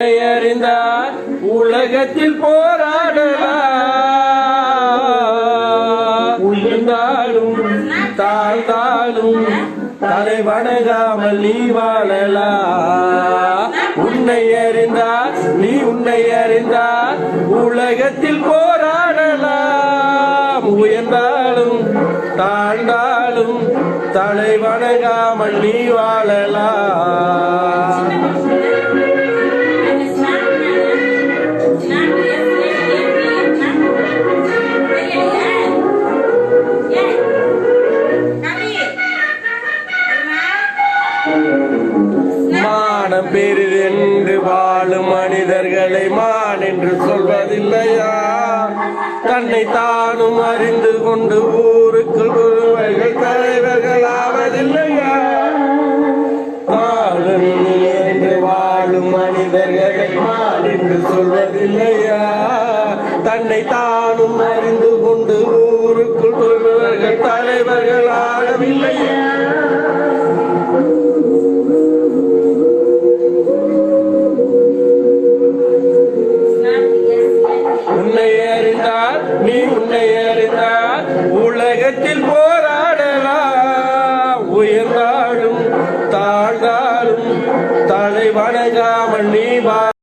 அறிந்தார் உலகத்தில் போராடலாம் உயர்ந்தாலும் தாழ்ந்தாலும் தலை வணங்காமல் நீ வாழலாம் உன்னை அறிந்தார் நீ உன்னை அறிந்தார் உலகத்தில் போராடலாம் உயர்ந்தாலும் தாழ்ந்தாலும் தலை வணங்காமல் நீ வாழலாம் வானம் பேரில் என்று வாழும் மனிதர்களை மான் என்று சொல்வதில்லையா? தன்னை தானும் அறிந்து கொண்டு ஊருக்கு குருவர்கள் தலைவர்கள் ஆவதில்லையா என்று வாழும் மனிதர்களை மான் என்று சொல்வதில்லையா? தன்னை தானும் அறிந்து கொண்டு ஊருக்குள் தலைவர்கள் ஆகவில்லையா உன்னை அறிந்தால் உலகத்தில் போராடலாம் உயர்ந்தாலும் தாழ்ந்தாலும் தலை வணங்காமல் நீ